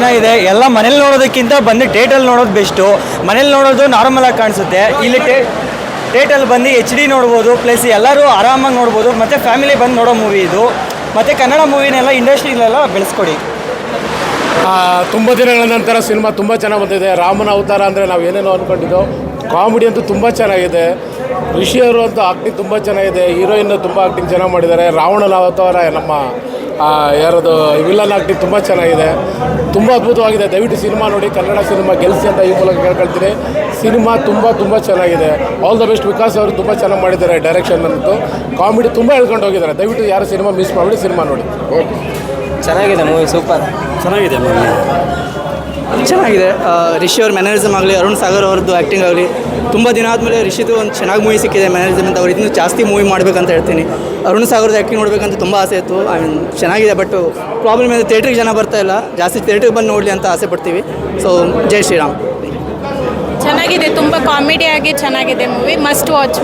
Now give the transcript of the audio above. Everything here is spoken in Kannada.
ಚೆನ್ನಾಗಿದೆ ಎಲ್ಲ ಮನೇಲಿ ನೋಡೋದಕ್ಕಿಂತ ಬಂದು ಟೇಟಲ್ಲಿ ನೋಡೋದು ಬೆಸ್ಟು. ಮನೇಲಿ ನೋಡೋದು ನಾರ್ಮಲ್ ಆಗಿ ಕಾಣಿಸುತ್ತೆ. ಇಲ್ಲಿ ಟೇ ಟೇಟಲ್ಲಿ ಬಂದು ಎಚ್ ಡಿ ನೋಡ್ಬೋದು, ಪ್ಲಸ್ ಎಲ್ಲರೂ ಆರಾಮಾಗಿ ನೋಡ್ಬೋದು, ಮತ್ತು ಫ್ಯಾಮಿಲಿ ಬಂದು ನೋಡೋ ಮೂವಿ ಇದು. ಮತ್ತು ಕನ್ನಡ ಮೂವಿನೆಲ್ಲ ಇಂಡಸ್ಟ್ರಿಲೆಲ್ಲ ಬೆಳೆಸ್ಕೊಡಿ. ತುಂಬ ದಿನಗಳ ನಂತರ ಸಿನಿಮಾ ತುಂಬ ಚೆನ್ನಾಗಿ ಬಂದಿದೆ. ರಾಮನ ಅವತಾರ ಅಂದರೆ ನಾವು ಏನೇನೋ ಅಂದ್ಕೊಂಡಿದ್ದೋ ಕಾಮಿಡಿ ಅಂತೂ ತುಂಬ ಚೆನ್ನಾಗಿದೆ. ಋಷಿಯವರು ಅಂತೂ ಆಕ್ಟಿಂಗ್ ತುಂಬ ಚೆನ್ನಾಗಿದೆ. ಹೀರೋಯಿನ್ ತುಂಬ ಆಕ್ಟಿಂಗ್ ಚೆನ್ನಾಗಿ ಮಾಡಿದ್ದಾರೆ. ರಾವಣನ ಅವತಾರ ನಮ್ಮ ಯಾರದು ವಿಲ್ಲನ್ ಆಕ್ಟಿ ತುಂಬ ಚೆನ್ನಾಗಿದೆ. ತುಂಬ ಅದ್ಭುತವಾಗಿದೆ. ದಯವಿಟ್ಟು ಸಿನಿಮಾ ನೋಡಿ ಕನ್ನಡ ಸಿನಿಮಾ ಗೆಲ್ಸಿ ಅಂತ ಈ ಮೂಲಕ ಕೇಳ್ಕೊಳ್ತೀನಿ. ಸಿನಿಮಾ ತುಂಬ ತುಂಬ ಚೆನ್ನಾಗಿದೆ. ಆಲ್ ದ ಬೆಸ್ಟ್ ವಿಕಾಸ್ ಅವರು ತುಂಬ ಚೆನ್ನಾಗಿ ಮಾಡಿದ್ದಾರೆ ಡೈರೆಕ್ಷನ್ ಅಂತೂ ಕಾಮಿಡಿ ತುಂಬ ಹೇಳ್ಕೊಂಡು ಹೋಗಿದ್ದಾರೆ. ದಯವಿಟ್ಟು ಯಾರು ಸಿನಿಮಾ ಮಿಸ್ ಮಾಡಿ ಸಿನಿಮಾ ನೋಡಿ. ಓಕೆ. ಚೆನ್ನಾಗಿದೆ ಮೂವಿ ಸೂಪರ್ ಚೆನ್ನಾಗಿದೆ ಮೂವಿ ಚೆನ್ನಾಗಿದೆ. ರಿಷಿ ಅವ್ರ ಮ್ಯಾನರಿಸಮ್ ಆಗಲಿ, ಅರುಣ್ ಸಾಗರ್ ಅವ್ರದ್ದು ಆ್ಯಕ್ಟಿಂಗ್ ಆಗಲಿ, ತುಂಬ ದಿನ ಆದಮೇಲೆ ರಿಷಿದು ಒಂದು ಚೆನ್ನಾಗಿ ಮೂವಿ ಸಿಕ್ಕಿದೆ ಮ್ಯಾನರಿಸಮ್ ಅಂತ. ಅವ್ರು ಇನ್ನೂ ಜಾಸ್ತಿ ಮೂವಿ ಮಾಡಬೇಕಂತ ಹೇಳ್ತೀನಿ. ಅರುಣ್ ಸಾಗರ್ದು ಆ್ಯಕ್ಟಿಂಗ್ ನೋಡಬೇಕಂತ ತುಂಬ ಆಸೆ ಇತ್ತು. ಐ ಮೀನ್ ಚೆನ್ನಾಗಿದೆ ಬಟ್ ಪ್ರಾಬ್ಲಮ್ ಇದೆ ಥಿಯೇಟ್ರಿಗೆ ಜನ ಬರ್ತಾ ಇಲ್ಲ. ಜಾಸ್ತಿ ಥಿಯೇಟ್ರಿಗೆ ಬಂದು ನೋಡಲಿ ಅಂತ ಆಸೆ ಪಡ್ತೀವಿ. ಸೊ ಜೈ ಶ್ರೀರಾಮ್. ಚೆನ್ನಾಗಿದೆ, ತುಂಬ ಕಾಮಿಡಿಯಾಗಿ ಚೆನ್ನಾಗಿದೆ ಮೂವಿ ಮಸ್ಟ್ ವಾಚ್